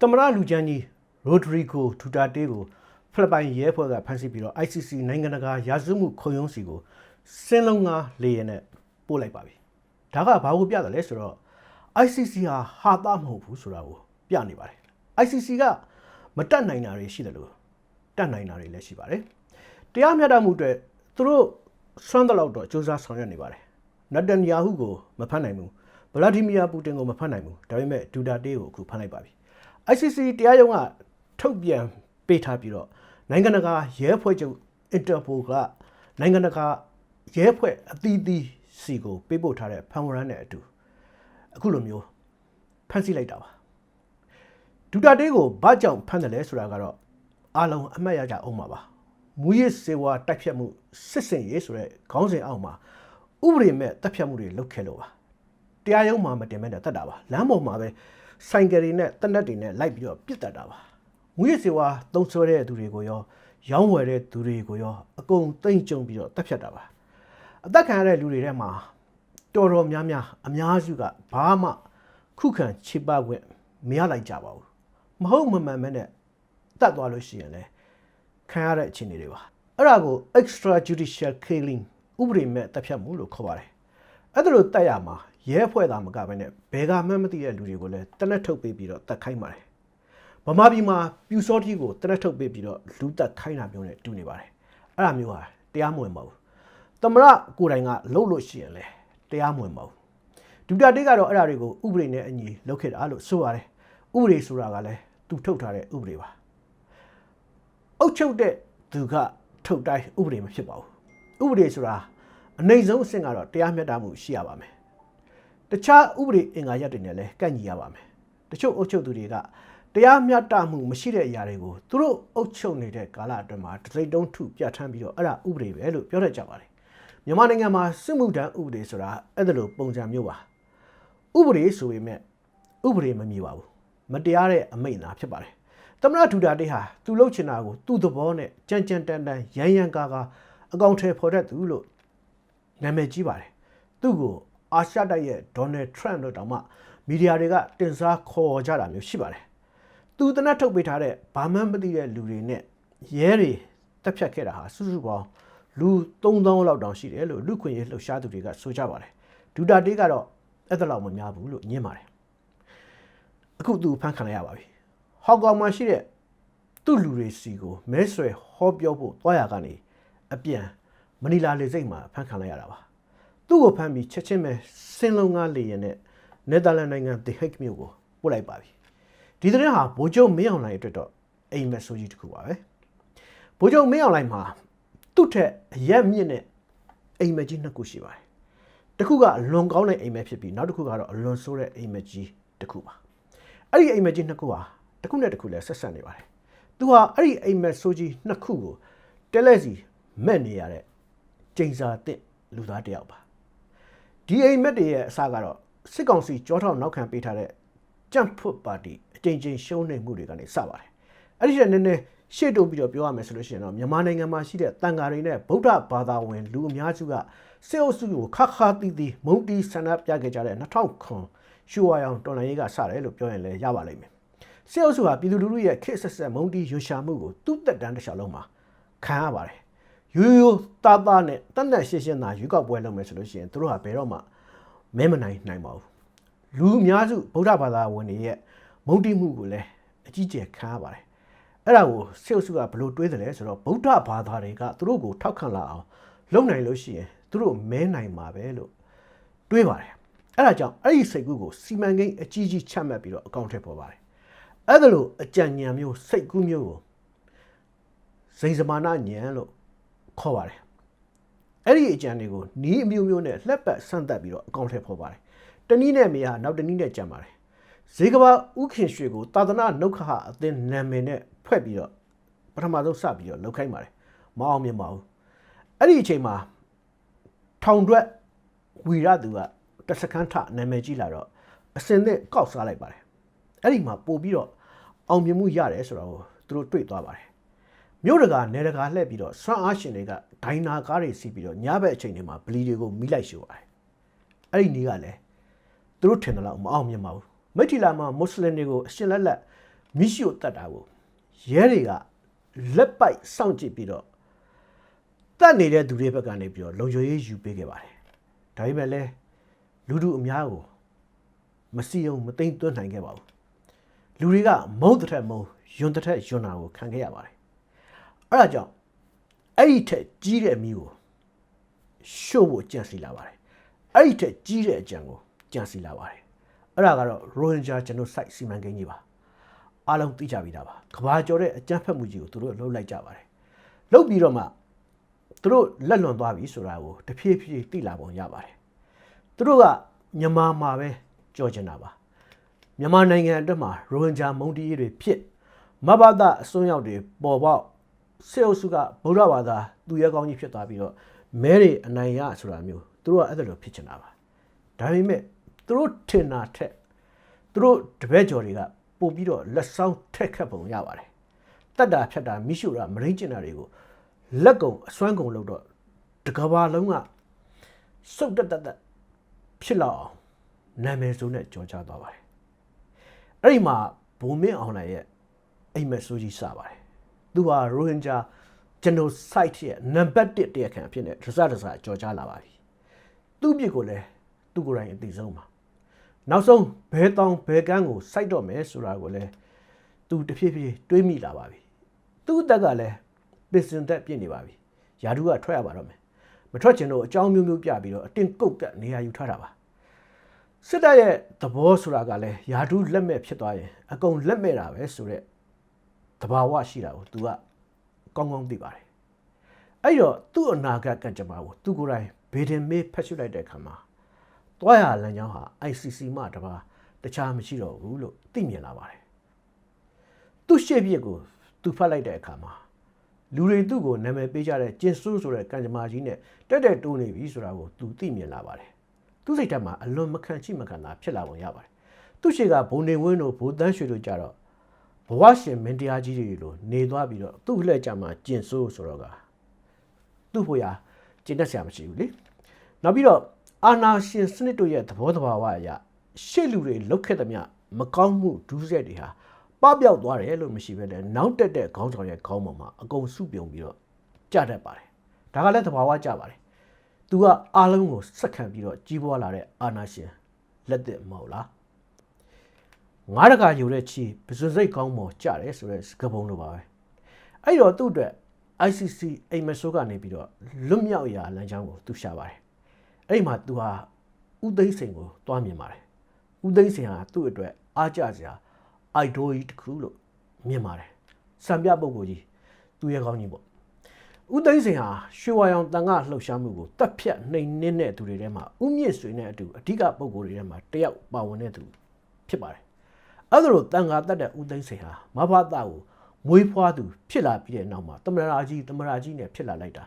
တမရလူချမ်းကြီးရိုဒရီဂိုဒူတာတေးကိုဖိလစ်ပိုင်ရဲဖွဲ့ကဖမ်းဆီးပြီးတော့ ICC နိုင်ငံတကာရာဇဝတ်မှုခုံရုံးစီကိုစင်းလုံးကားလေရင်နဲ့ပို့လိုက်ပါပြီဒါကဘာကိုပြတယ်လဲဆိုတော့ ICC ဟာဟာသားမဟုတ်ဘူးဆိုတာကိုပြနေပါတယ် ICC ကမတက်နိုင်တာတွေရှိတယ်လို့တက်နိုင်တာတွေလည်းရှိပါတယ်တရားမျှတမှုအတွက်သူတို့ဆွမ်းတဲ့လောက်တော့စ조사ဆောင်ရွက်နေပါတယ်နတ်တန်ယာဟုကိုမဖမ်းနိုင်ဘူးဗလာဒီမီယာပူတင်ကိုမဖမ်းနိုင်ဘူးဒါပေမဲ့ဒူတာတေးကိုအခုဖမ်းလိုက်ပါပြီ ICC တရားရုံးကထုတ်ပြန်ပေးထားပြီးတော့နိုင်ငံတကာရဲဖွဲ့ချုပ် Interpol ကနိုင်ငံတကာရဲဖွဲ့အသီးသီးစီကိုပေးပို့ထားတဲ့ဖန်ဝရန်နဲ့အတူအခုလိုမျိုးဖမ်းဆီးလိုက်တာပါဒူတာတေးကိုဘာကြောင့်ဖမ်းတယ်လဲဆိုတာကတော့အားလုံးအမှတ်ရကြအောင်ပါပါမူရစ်စေဝါတိုက်ဖြတ်မှုစစ်စင်ရေးဆိုတဲ့ခေါင်းစဉ်အောက်မှာဥပဒေမဲ့တပ်ဖြတ်မှုတွေလုပ်ခဲ့လို့ပါတရားရုံးမှာမတင်မဲ့တဲ့တတ်တာပါလမ်းပေါ်မှာပဲ ဆိုင်ကယ်တွေနဲ့တက်နက်တွေနဲ့လိုက်ပြီးတော့ပြစ်တတ်တာပါမူရစ်စေဝါသုံးဆွဲတဲ့သူတွေကိုရောရောင်းဝယ်တဲ့သူတွေကိုရောအကုန်သိမ့်ကြုံပြီးတော့တပ်ဖြတ်တာပါအသက်ခံရတဲ့လူတွေထဲမှာတော်တော်များများအများစုကဘာမှခုခံချေပခွင့်မရလိုက်ကြပါဘူးမဟုတ်မမှန်မဲနဲ့တတ်သွားလို့ရှိရင်လည်းခံရတဲ့အခြေအနေတွေပါအဲ့ဒါကို extrajudicial killing ဥပဒေမဲ့တပ်ဖြတ်မှုလို့ခေါ်ပါတယ်အဲ့ဒါလို့တက်ရမှာ ရဲဖွဲ့သားမကဘဲနဲ့ဘယ်ကမှမသိတဲ့လူတွေကိုလည်းတနက်ထုတ်ပေးပြီးတော့တတ်ခိုင်းပါတယ်ဗမာပြည်မှာပြူစောတိကိုတနက်ထုတ်ပေးပြီးတော့လူတက်ခိုင်းတာမျိုးနဲ့တူနေပါတယ်အဲ့ဒါမျိုးဟာတရားမဝင်ပါဘူးတမရကိုယ်တိုင်ကလှုပ်လို့ရှိရင်လေတရားမဝင်ပါဘူးဒူတာတေးကတော့အဲ့ဒါတွေကိုဥပဒေနဲ့အညီလုပ်ခဲ့တာလို့ဆိုရတယ်ဥပဒေဆိုတာကလည်းသူထုတ်ထားတဲ့ဥပဒေပါအုတ်ချုပ်တဲ့သူကထုတ်တိုင်းဥပဒေမဖြစ်ပါဘူးဥပဒေဆိုတာအနိုင်ဆုံးအဆင့်ကတော့တရားမျှတမှုရှိရပါမယ် တခြားဥပဒေအင်္ဂါရပ်တွေနဲ့လည်းကန့်ညီရပါမယ်တချို့အုပ်ချုပ်သူတွေကတရားမျှတမှုမရှိတဲ့အရာတွေကိုသူတို့အုပ်ချုပ်နေတဲ့ကာလအတွင်းမှာတစိမ့်တုံးထုပြဋ္ဌာန်းပြီးတော့အဲ့ဒါဥပဒေပဲလို့ပြောတတ်ကြပါတယ်မြန်မာနိုင်ငံမှာစစ်မှုထမ်းဥပဒေဆိုတာအဲ့ဒါလိုပုံစံမျိုးပါဥပဒေဆိုပေမဲ့ဥပဒေမမြည်ပါဘူးမတရားတဲ့အမိန့်သာဖြစ်ပါတယ်သမရဒူတာတေးဟာသူလှုပ်ချင်တာကိုသူ့သဘောနဲ့ကြမ်းကြမ်းတမ်းတမ်းရမ်းရမ်းကားကားအကောင့်ထဲဖော်တတ်သူလို့နာမည်ကြီးပါတယ်သူ့ကို အာရှတိုက်ရဲ့ဒေါ်နယ်ထရန့်တို့တောင်မှမီဒီယာတွေကတင်စားခေါ်ကြတာမျိုးရှိပါတယ်သူတနတ်ထုတ်ပေးထားတဲ့ဘာမှမသိတဲ့လူတွေနဲ့ရဲတွေတက်ဖြတ်ခဲ့တာဟာစုစုပေါင်းလူ3000လောက်တောင်ရှိတယ်လို့လူခွင့်ရေးလှုပ်ရှားသူတွေကဆိုကြပါတယ်ဒူတာတေးကတော့အဲ့ဒါလောက်မများဘူးလို့ညင်းပါတယ်အခုသူဖမ်းခံလိုက်ရပါပြီဟောင်ကောင်မှာရှိတဲ့သူ့လူတွေစီကိုမဲဆွယ်ဟောပြောဖို့တွားရကနေအပြန်မနီလာလေစိတ်မှာဖမ်းခံလိုက်ရတာပါ သူ့ကိုဖမ်းပြီးချက်ချင်းပဲစင်းလုံးကားလေရင်နဲ့နယ်သာလန်နိုင်ငံ The Hague မြို့ကိုပို့လိုက်ပါပြီဒီသတင်းဟာဗိုလ်ချုပ်မင်းအောင်လှိုင်အတွက်တော့အိမ်မက်ဆိုကြီးတစ်ခုပါပဲဗိုလ်ချုပ်မင်းအောင်လှိုင်မှာသူ့ထက်အရက်မြင့်တဲ့အိမ်မက်ကြီးနှစ်ခုရှိပါတယ်တစ်ခုကအလွန်ကောင်းတဲ့အိမ်မက်ဖြစ်ပြီးနောက်တစ်ခုကတော့အလွန်ဆိုးတဲ့အိမ်မက်ကြီးတစ်ခုပါအဲ့ဒီအိမ်မက်ကြီးနှစ်ခုဟာတစ်ခုနဲ့တစ်ခုလည်းဆက်ဆက်နေပါတယ်သူဟာအဲ့ဒီအိမ်မက်ဆိုးကြီးနှစ်ခုကိုတဲလက်စီမဲ့နေရတဲ့ကျိန်စာတစ်လူသားတစ်ယောက်ပါ ဒီအိမ်မက်တွေရဲ့အစကတော့စစ်ကောင်စီကြောထောက်နောက်ခံပေးထားတဲ့ကြန့်ဖွတ်ပါတီအကြိမ်ကြိမ်ရှုံးနေမှုတွေကနေစပါတယ်အဲ့ဒီကနည်းနည်းရှေ့တိုးပြီးတော့ပြောရမယ်ဆိုလို့ရှိရင်တော့မြန်မာနိုင်ငံမှာရှိတဲ့တန်ဃာတွေနဲ့ဗုဒ္ဓဘာသာဝင်လူအများစုကစေအုပ်စုကိုခါခါတီးတီးမုံတီးဆန္ဒပြခဲ့ကြတဲ့2000ရှူဝါရောင်တော်လှန်ရေးကစတယ်လို့ပြောရင်လည်းရပါလိမ့်မယ်စေအုပ်စုဟာပြည်သူလူထုရဲ့ခေတ်ဆက်ဆက်မုံတီးရွှရှာမှုကိုသူ့တက်တန်းတစ်လျှောက်လုံးမှာခံရပါတယ် ရိုးရိုးသားသားနဲ့တတ်တတ်ရှင်းရှင်းသာရွေးကောက်ပွဲလုပ်မယ်ဆိုလို့ရှိရင်တို့ဟာဘယ်တော့မှမဲမနိုင်နိုင်ပါဘူးလူအများစုဗုဒ္ဓဘာသာဝင်တွေရဲ့မုံတိမှုကိုလည်းအကြီးကျယ်ခံရပါတယ်အဲ့ဒါကိုစေုပ်စုကဘယ်လိုတွေးတယ်လဲဆိုတော့ဗုဒ္ဓဘာသာတွေကသူတို့ကိုထောက်ခံလာအောင်လုပ်နိုင်လို့ရှိရင်သူတို့မဲနိုင်မှာပဲလို့တွေးပါတယ်အဲ့ဒါကြောင့်အဲ့ဒီစိတ်ကူးကိုစီမံကိန်းအကြီးကြီးချမှတ်ပြီးတော့အကောင့်ထဲပေါ်ပါတယ်အဲ့ဒါလို့အကြံဉာဏ်မျိုးစိတ်ကူးမျိုးကိုစိန်စမာနဉာဏ်လို့ ခေါ်ပါတယ်အဲ့ဒီအကြံတွေကိုနီးအမျိုးမျိုးနဲ့လှက်ပတ်ဆန့်သက်ပြီးတော့အကောင့်ထဲပေါ်ပါတယ်တနည်းနဲ့မရနောက်တနည်းနဲ့ကြံပါတယ်ဇေကဘာဥခင်ရွှေကိုသာသနာနှုတ်ခဟအသင်းနာမည်နဲ့ဖွဲ့ပြီးတော့ပထမဆုံးစပြီးတော့လောက်ခိုင်းပါတယ်မအောင်မြင်ပါဘူးအဲ့ဒီအချိန်မှာထောင်တွက်ဝီရသူကတစခန်းထနာမည်ကြီးလာတော့အစင်နဲ့ကောက်စားလိုက်ပါတယ်အဲ့ဒီမှာပို့ပြီးတော့အောင်မြင်မှုရတယ်ဆိုတော့သူတို့တွေ့သွားပါတယ် မြို့တကာနေတကာလှည့်ပြီးတော့ဆွမ်းအားရှင်တွေကဒိုင်နာကားတွေစီးပြီးတော့ညဘက်အချိန်တွေမှာဗလီတွေကိုမိလိုက်ရှို့ပါတယ်အဲ့ဒီနေ့ကလည်းသူတို့ထင်တယ်လို့မအောင်မြင်ပါဘူးမိထီလာမှာမွတ်စလင်တွေကိုအရှင်လက်လက်မိရှို့တတ်တာကိုရဲတွေကလက်ပိုက်စောင့်ကြည့်ပြီးတော့တတ်နေတဲ့သူတွေဘက်ကနေပြီးတော့လုံခြုံရေးယူပေးခဲ့ပါတယ်ဒါပေမဲ့လည်းလူတို့အများကိုမစီအောင်မသိမ့်သွင်းနိုင်ခဲ့ပါဘူးလူတွေကမုန်းတစ်ထက်မုန်းယွန်းတစ်ထက်ယွန်းတာကိုခံခဲ့ရပါတယ် အဲ့ဒါကြောင့်အဲ့ဒီထက်ကြီးတဲ့မိကိုရှို့ဖို့ကြံစီလာပါတယ်အဲ့ဒီထက်ကြီးတဲ့အကြံကိုကြံစီလာပါတယ်အဲ့ဒါကတော့ Rohingya Genocide စီမံကိန်းကြီးပါအားလုံးသိကြပြီသားပါကဘာကျော်တဲ့အကြမ်းဖက်မှုကြီးကိုသူတို့လှုပ်လိုက်ကြပါတယ်လှုပ်ပြီးတော့မှသူတို့လက်လွန်သွားပြီဆိုတာကိုတဖြည်းဖြည်းသိလာပုံရပါတယ်သူတို့ကမြန်မာမှာပဲကြော်ချင်တာပါမြန်မာနိုင်ငံအတွက်မှာရိုဟင်ဂျာမုန်တီးတွေဖြစ်မဘာသာအစွန်းရောက်တွေပေါ်ပေါက် စေအုပ်စုကဗုဒ္ဓဘာသာသူရဲကောင်းကြီးဖြစ်သွားပြီးတော့မဲတွေအနိုင်ရဆိုတာမျိုးသူတို့ကအဲ့ဒါလိုဖြစ်ချင်တာပါဒါပေမဲ့သူတို့ထင်တာထက်သူတို့တပည့်ကျော်တွေကပို့ပြီးတော့လက်ဆောင်ထက်ခတ်ပုံရပါတယ်တတ်တာဖြတ်တာမိရှုတာမရင်းကျင်တာတွေကိုလက်ကုံအစွမ်းကုံလို့တော့တကဘာလုံးကစုတ်တက်တက်တက်ဖြစ်လောက်အောင်နာမည်ဆိုးနဲ့ကြော်ကြားသွားပါတယ်အဲ့ဒီမှာဘုံမင်းအောင်လိုက်ရဲ့အိမ်မက်ဆိုးကြီးစပါတယ် သူဟာရိုဟင်ဂျာ genocide ရဲ့နံပါတ်1တရားခံအဖြစ်နဲ့တစတစကြော်ကြားလာပါပြီသူ့ပြစ်ကိုလည်းသူ့ကိုယ်တိုင်အသိဆုံးပါနောက်ဆုံးဘဲတောင်ဘဲကန်းကိုစိုက်တော့မယ်ဆိုတာကိုလည်းသူတဖြည်းဖြည်းတွေးမိလာပါပြီသူ့အသက်ကလည်းပင်စင်သက်ပြည့်နေပါပြီယာဒူးကထွက်ရပါတော့မယ်မထွက်ချင်တော့အကြောင်းမျိုးမျိုးပြပြီးတော့အတင်းကုတ်ကနေရာယူထားတာပါစစ်တပ်ရဲ့သဘောဆိုတာကလည်းယာဒူးလက်မဲ့ဖြစ်သွားရင်အကုန်လက်မဲ့တာပဲဆိုတော့ တဘာဝရှိတာကို तू ကကောင်းကောင်းသိပါတယ်အဲ့တော့သူ့အနာဂတ်ကံကြမ္မာကိုသူကိုယ်တိုင်ဘေဒင်မေးဖက်ရှုလိုက်တဲ့အခါမှာတွားရလမ်းကြောင်းဟာ ICC မှတပါတခြားမရှိတော့ဘူးလို့သိမြင်လာပါတယ်သူ့ရှေ့ပြစ်ကိုသူဖတ်လိုက်တဲ့အခါမှာလူတွေသူ့ကိုနာမည်ပေးကြတဲ့ကျင်ဆူးဆိုတဲ့ကံကြမ္မာကြီးနဲ့တက်တက်တိုးနေပြီဆိုတာကိုသူသိမြင်လာပါတယ်သူ့စိတ်ထဲမှာအလွန်မခံချိမခံတာဖြစ်လာပုံရပါတယ်သူ့ရှေ့ကဘုံနေဝင်းတို့ဘိုးတန်းရွှေတို့ကြတော့ ဘဝရှင်မင်းတရားကြီးတွေလိုနေသွားပြီးတော့သူ့လှည့်ကြမှာကျင်ဆိုးဆိုတော့ကသူ့ဖို့ရကျင့်တတ်ဆရာမရှိဘူးလေနောက်ပြီးတော့အာနာရှင်စနစ်တို့ရဲ့သဘောတဘာဝအရာရှေ့လူတွေလောက်ခဲ့သမျှမကောင်းမှုဒုစရိုက်တွေဟာပပျောက်သွားတယ်လို့မရှိဘဲနဲ့နောက်တက်တဲ့ခေါင်းဆောင်ရဲ့ခေါင်းပေါ်မှာအကုန်စုပြုံပြီးတော့ကြတတ်ပါတယ်ဒါကလည်းသဘာဝကြပါတယ်သူကအားလုံးကိုစက်ခံပြီးတော့ကြီးပွားလာတဲ့အာနာရှင်လက်သက်မဟုတ်လား ငါးတကာယူတဲ့ချီပစွစိတ်ကောင်းပေါ်ကြတယ်ဆိုတဲ့စကားပုံလိုပါပဲအဲ့တော့သူ့အတွက် ICC အိမ်မဆိုးကနေပြီးတော့လွတ်မြောက်ရာလမ်းကြောင်းကိုသူရှာပါတယ်အဲ့ဒီမှာသူဟာဥသိမ်းစိန်ကိုတွားမြင်ပါတယ်ဥသိမ်းစိန်ဟာသူ့အတွက်အားကြစရာ idol ကြီးတစ်ခုလို့မြင်ပါတယ်စံပြပုံကိုကြီးသူရဲ့ကောင်းကြီးပေါ့ဥသိမ်းစိန်ဟာရွှေဝါရောင်တန်ခါလှုပ်ရှားမှုကိုတက်ဖြတ်နှိမ်နှင်းတဲ့သူတွေထဲမှာဥမြင့်ဆွေနဲ့အတူအဓိကပုံကိုယ်တွေထဲမှာတယောက်ပါဝင်တဲ့သူဖြစ်ပါတယ် အဲ့ဒါလိုတန်ခါတက်တဲ့ဥသိမ်းစိန်ဟာမဘာသာကိုမွေးဖွားသူဖြစ်လာပြီးတဲ့နောက်မှာတမရာကြီးတမရာကြီးနဲ့ဖြစ်လာလိုက်တာ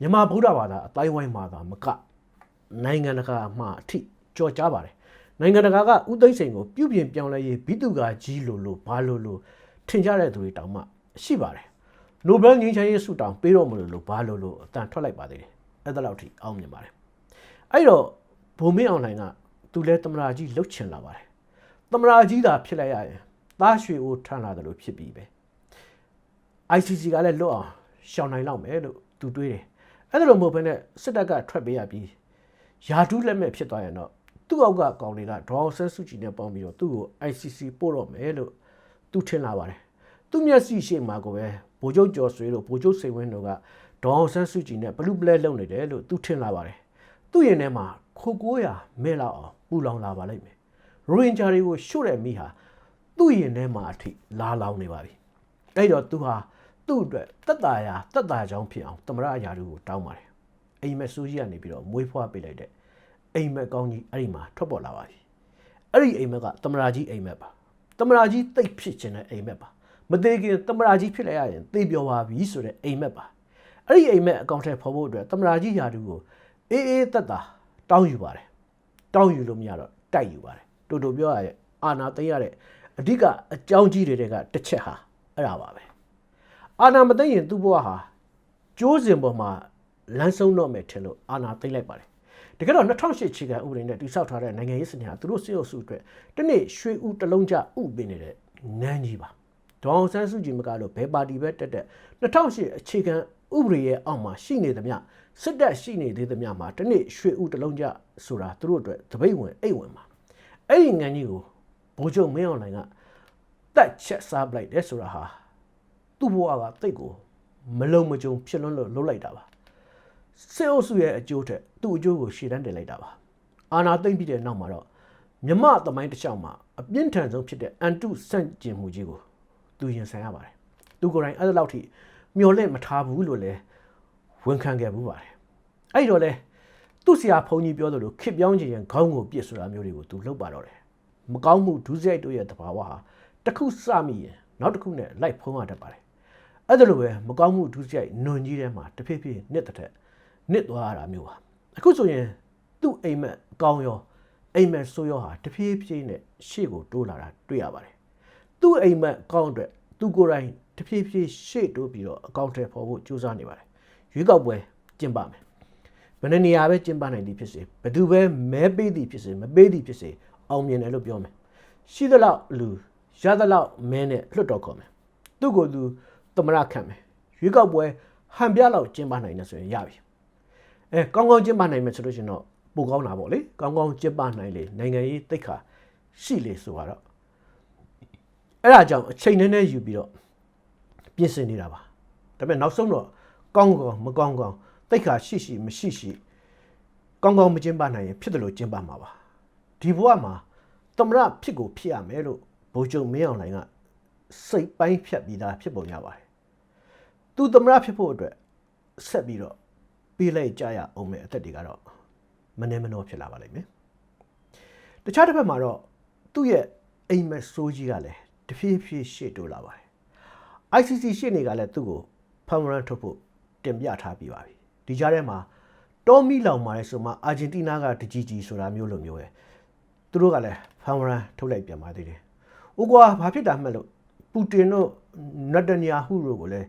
မြန်မာဗုဒ္ဓဘာသာအတိုင်းဝိုင်းမှာသာမကနိုင်ငံတကာမှအထိကြော်ကြားပါတယ်နိုင်ငံတကာကဥသိမ်းစိန်ကိုပြုပြင်ပြောင်းလဲရေးဘိတုကာကြီးလိုလိုဘာလိုလိုထင်ကြတဲ့သူတွေတောင်မှရှိပါတယ်နိုဘယ်ငြိမ်းချမ်းရေးဆုတောင်ပေးတော့မလို့လို့ဘာလို့လို့အတန်ထွက်လိုက်ပါသေးတယ်အဲ့ဒါလောက်ထိအောင်မြင်ပါတယ်အဲ့တော့ဘုံမင်းအွန်လိုင်းကသူလဲတမရာကြီးလှုပ်ချင်လာပါတယ် တမရာကြီးသာဖြစ်လိုက်ရရင်သားရွှေအိုးထမ်းလာတယ်လို့ဖြစ်ပြီးပဲ ICC ကလည်းလွတ်အောင်ရှောင်နိုင်လောက်မယ်လို့သူတွေးတယ်အဲ့ဒါလိုမဟုတ်ဘဲနဲ့စစ်တပ်ကထွက်ပေးရပြီးယာတူးလက်မဲ့ဖြစ်သွားရင်တော့သူ့အောက်ကကောင်တွေကဒေါ်ဆန်းစုကြည်နဲ့ပေါင်းပြီးတော့သူ့ကို ICC ပို့တော့မယ်လို့သူထင်လာပါတယ်သူမျက်စိရှိမှကိုပဲဗိုလ်ချုပ်ကျော်ဆွေတို့ဗိုလ်ချုပ်စိန်ဝင်းတို့ကဒေါ်ဆန်းစုကြည်နဲ့ဘလူးပလဲလုံနေတယ်လို့သူထင်လာပါတယ်သူ့ရင်ထဲမှာခိုကိုးရမဲလောက်အောင်ပူလောင်လာပါလိမ့်မယ် ရိုဟင်ဂျာတွေကိုရှို့တဲ့မိဟာသူ့ရင်ထဲမှာအထိလာလောင်နေပါပြီအဲ့တော့သူဟာသူ့အတွက်တက်တာရာတက်တာကြောင်းဖြစ်အောင်တမရအရာတွေကိုတောင်းပါတယ်အိမ်မက်ဆိုးကြီးကနေပြီးတော့မွေးဖွားပေးလိုက်တဲ့အိမ်မက်ကောင်းကြီးအဲ့ဒီမှာထွက်ပေါ်လာပါပြီအဲ့ဒီအိမ်မက်ကတမရာကြီးအိမ်မက်ပါတမရာကြီးတိတ်ဖြစ်ခြင်းတဲ့အိမ်မက်ပါမသေးခင်တမရာကြီးဖြစ်လိုက်ရရင်သေပြောပါပြီဆိုတဲ့အိမ်မက်ပါအဲ့ဒီအိမ်မက်အကောင့်ထဲဖော်ဖို့အတွက်တမရာကြီးယာတူကိုအေးအေးတက်တာတောင်းယူပါတယ်တောင်းယူလို့မရတော့တိုက်ယူပါတယ် တူတူပြောရရဲ့အာနာသိရတဲ့အဓိကအကြောင်းကြီးတွေကတစ်ချက်ဟာအဲ့ဒါပါပဲအာနာမသိရင်သူ့ဘဝဟာကျိုးစင်ပေါ်မှာလမ်းဆုံးတော့မယ်ထင်လို့အာနာသိမ့်လိုက်ပါတယ်တကယ်တော့2008ခြေခံဥပဒေနဲ့တိစောက်ထားတဲ့နိုင်ငံရေးစနစ်ဟာသူတို့စစ်အုပ်စုအတွက်တနေ့ရွှေဥတလုံးကြဥပေးနေတဲ့ငန်းကြီးပါဒေါအောင်ဆန်းစုကြည်မကတော့ဘယ်ပါတီပဲတက်တက်2008အခြေခံဥပဒေရဲ့အောက်မှာရှိနေသမျှစစ်တပ်ရှိနေသေးသမျှမှာတနေ့ရွှေဥတလုံးကြဆိုတာသူတို့အတွက်တပိတ်ဝင်အိတ်ဝင်ပါ အဲ့ဒီငန်းကြီးကိုဘိုးချုပ်မင်းအောင်လှိုင်ကတက်ချက်စားပလိုက်တယ်ဆိုတာဟာသူ့ဘဝကတိတ်ကိုမလုံမကြုံဖြစ်လွန်းလို့လှုပ်လိုက်တာပါစစ်အုပ်စုရဲ့အကျိုးထက်သူ့အကျိုးကိုရှေ့တန်းတင်လိုက်တာပါအာနာသိမ့်ပြီးတဲ့နောက်မှာတော့မြမသမိုင်းတစ်လျှောက်မှာအပြင်းထန်ဆုံးဖြစ်တဲ့အန်တုဆန့်ကျင်မှုကြီးကိုသူရင်ဆိုင်ရပါတယ်သူကိုယ်တိုင်အဲ့လောက်ထိမျော်လင့်မထားဘူးလို့လည်းဝန်ခံခဲ့ဘူးပါတယ်အဲ့တော့လေ သူ့ဆရာဖုန်ကြီးပြောသလိုခစ်ပြောင်းခြင်းရန်ခေါင်းကိုပြစ်ဆိုတာမျိုးတွေကိုသူလုပ်ပါတော့တယ်မကောင်းမှုဒုစရိုက်တို့ရဲ့တဘာဝဟာတစ်ခုစမိရင်နောက်တစ်ခုနဲ့လိုက်ဖုံးရတတ်ပါတယ်အဲ့ဒါလိုပဲမကောင်းမှုဒုစရိုက်နွန်ကြီးထဲမှာတဖြည်းဖြည်းနစ်တဲ့ထက်နစ်သွားရတာမျိုးပါအခုဆိုရင်သူ့အိမ်မက်ကောင်းရောအိမ်မက်ဆိုးရောဟာတဖြည်းဖြည်းနဲ့ရှေ့ကိုတိုးလာတာတွေ့ရပါတယ်သူ့အိမ်မက်ကောင်းအတွက်သူကိုယ်တိုင်တဖြည်းဖြည်းရှေ့တိုးပြီးတော့အကောင့်ထဲပေါ်ဖို့ကြိုးစားနေပါတယ်ရွေးကောက်ပွဲကျင်းပမယ် ဘယ်နှစ်နေရာပဲကျင်းပနိုင်သည်ဖြစ်စေဘယ်သူပဲမဲပေးသည်ဖြစ်စေမပေးသည်ဖြစ်စေအောင်မြင်တယ်လို့ပြောမယ်ရှိသလောက်လူရသလောက်မဲနဲ့လွတ်တော်ခေါ်မယ်သူ့ကိုယ်သူသမရခံမယ်ရွေးကောက်ပွဲဟန်ပြလောက်ကျင်းပနိုင်တယ်ဆိုရင်ရပြီအဲကောင်းကောင်းကျင်းပနိုင်မယ်ဆိုလို့ရှိရင်တော့ပိုကောင်းတာပေါ့လေကောင်းကောင်းကျင်းပနိုင်လေနိုင်ငံရေးတိတ်ခါရှိလေဆိုတော့အဲ့ဒါကြောင့်အချိန်နဲ့နဲ့ယူပြီးတော့ပြင်ဆင်နေတာပါဒါပေမဲ့နောက်ဆုံးတော့ကောင်းကောင်းမကောင်းကောင်း တိတ်ခါရှိရှိမရှိရှိကောင်းကောင်းမကျင်းပနိုင်ရင်ဖြစ်တယ်လို့ကျင်းပမှာပါဒီဘဝမှာသမရဖြစ်ကိုဖြစ်ရမယ်လို့ဘိုးချုပ်မင်းအောင်လှိုင်ကစိတ်ပိုင်းဖြတ်ပြီးသားဖြစ်ပုံရပါတယ်သူသမရဖြစ်ဖို့အတွက်ဆက်ပြီးတော့ပြေးလိုက်ကြရအောင်မယ်အသက်တွေကတော့မနေမနှောဖြစ်လာပါလိမ့်မယ်တခြားတစ်ဖက်မှာတော့သူ့ရဲ့အိမ်မက်ဆိုးကြီးကလည်းတဖြည်းဖြည်းရှေ့တိုးလာပါတယ် ICC ရှေ့နေကလည်းသူ့ကိုဖမ်ရန်ထုတ်ဖို့တင်ပြထားပြီးပါပြီ ဒီကြားထဲမှာတောမီလောင်မာတဲ့ဆိုမှအာဂျင်တီးနားကတကြီးကြီးဆိုတာမျိုးလိုမျိုးပဲသူတို့ကလည်းဖမ်ရန်ထုတ်လိုက်ပြန်ပါသေးတယ်။ဥကွာဘာဖြစ်တာမှလို့ပူတင်တို့နတ်တနီယာဟုတို့ကိုလည်း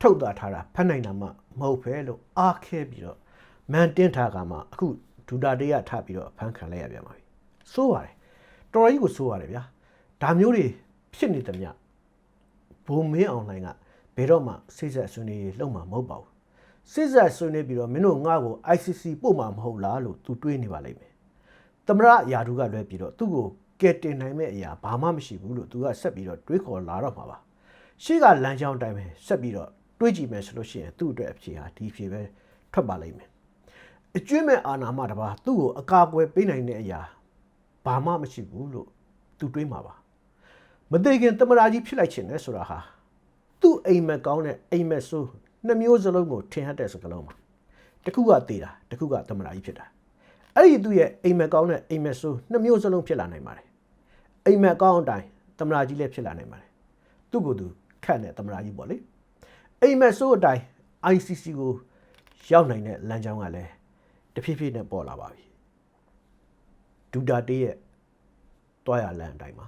ထုတ်သွားထားတာဖတ်နိုင်တာမှမဟုတ်ပဲလို့အားခဲပြီးတော့မန်တင်းထားကမှအခုဒူတာတေးရထပြီးတော့ဖန်ခံလိုက်ရပြန်ပါပြီ။စိုးပါတယ်။တော်တော်ကြီးကိုစိုးရတယ်ဗျာ။ဒါမျိုးတွေဖြစ်နေသမျှဘုံမင်းအောင်နိုင်ကဘယ်တော့မှစိတ်ဆက်ဆွေးနွေးလှုပ်မှာမဟုတ်ပါဘူး။ စိတ်ဆက်ဆွေးနွေးပြီးတော့မင်းတို့ငါ့ကို ICC ပို့မှာမဟုတ်လားလို့သူတွေးနေပါလိမ့်မယ်။သမရယာဒူကလွဲပြီးတော့သူ့ကိုကဲတင်နိုင်မဲ့အရာဘာမှမရှိဘူးလို့သူကဆက်ပြီးတော့တွေးခေါ်လာတော့မှာပါ။ရှေ့ကလမ်းကြောင်းတိုင်းပဲဆက်ပြီးတော့တွေးကြည့်မယ်ဆိုလို့ရှိရင်သူ့အတွက်အဖြေဟာဒီအဖြေပဲထွက်ပါလိမ့်မယ်။အကျွင့်မဲ့အာနာမတပါသူ့ကိုအကာအကွယ်ပေးနိုင်တဲ့အရာဘာမှမရှိဘူးလို့သူတွေးမှာပါ။မသေးခင်တမရာကြီးဖြစ်လိုက်ခြင်းနဲ့ဆိုတာဟာသူ့အိမ်မက်ကောင်းတဲ့အိမ်မက်ဆိုး နှစ်မျိုးစလုံးကိုထင်ဟပ်တဲ့စကားလုံးပါတခုကသေးတာတခုကတမရာကြီးဖြစ်တာအဲ့ဒီသူ့ရဲ့အိမ်မက်ကောင်းတဲ့အိမ်မက်ဆိုးနှစ်မျိုးစလုံးဖြစ်လာနိုင်ပါတယ်အိမ်မက်ကောင်းအတိုင်းတမရာကြီးလည်းဖြစ်လာနိုင်ပါတယ်သူ့ကိုယ်သူခန့်တဲ့တမရာကြီးပေါ့လေအိမ်မက်ဆိုးအတိုင်း ICC ကိုရောက်နိုင်တဲ့လမ်းကြောင်းကလည်းတဖြည်းဖြည်းနဲ့ပေါ်လာပါပြီဒူတာတေးရဲ့တွားရလမ်းအတိုင်းပါ